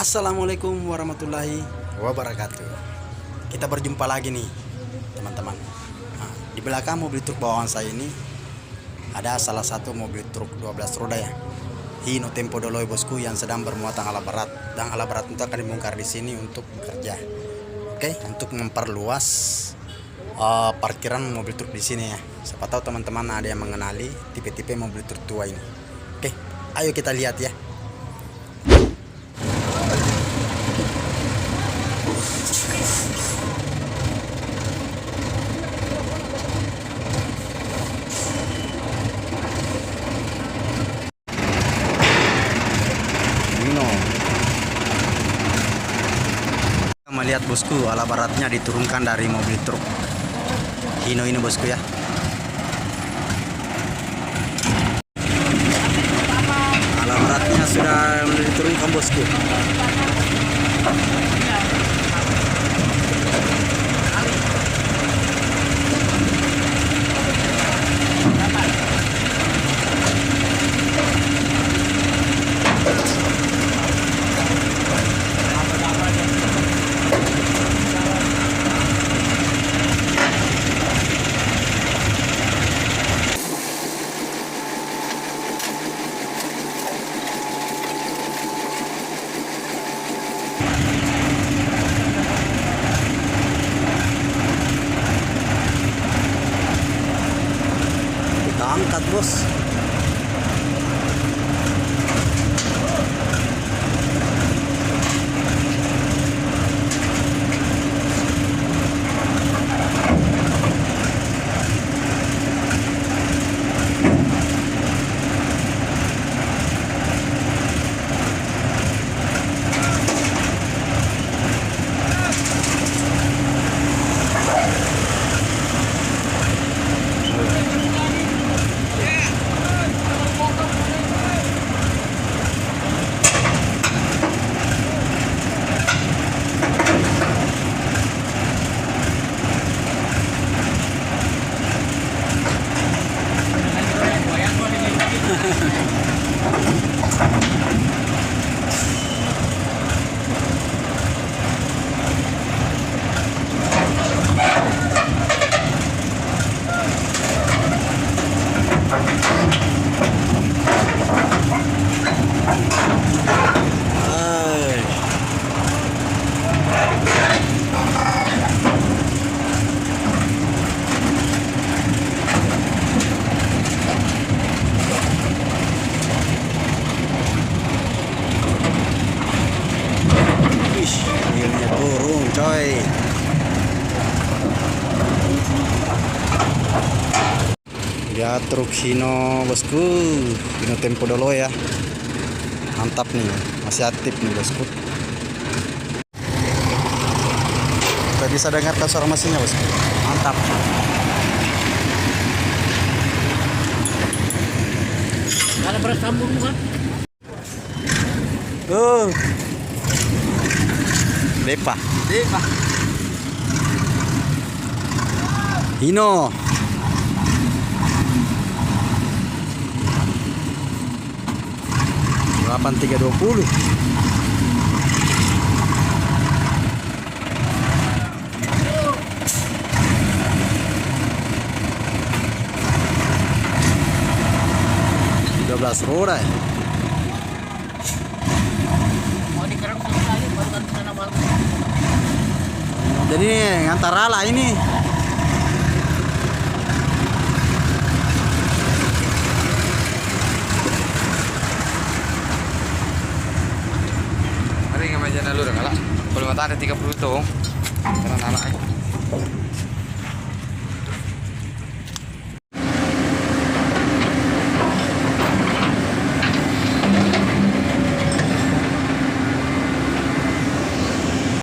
Assalamualaikum warahmatullahi wabarakatuh. Kita berjumpa lagi nih, teman-teman. Nah, di belakang mobil truk bawaan saya ini ada salah satu mobil truk 12 roda ya. Hino Tempo Doloy bosku yang sedang bermuatan alat berat dan alat berat itu akan dibongkar di sini untuk bekerja. Oke, untuk memperluas uh, parkiran mobil truk di sini ya. Siapa tahu teman-teman ada yang mengenali tipe-tipe mobil truk tua ini. Oke, ayo kita lihat ya. Hino. Kita Melihat bosku, ala baratnya diturunkan dari mobil truk. Hino ini bosku ya. Ala baratnya sudah diturunkan bosku. Kita coy. Ya truk Hino bosku, Hino Tempo Dolo ya. Mantap nih masih aktif nih bosku. Kita bisa dengar suara mesinnya bosku. Mantap. Ada beras sambung kan? uh Depa. Depa. Hino delapan tiga dua puluh. Tiga belas roda ya jadi nih ngantar ala ini Mari nggak majan dulu dah kalak. Kalau mata ada 30 tuh. Karena anak.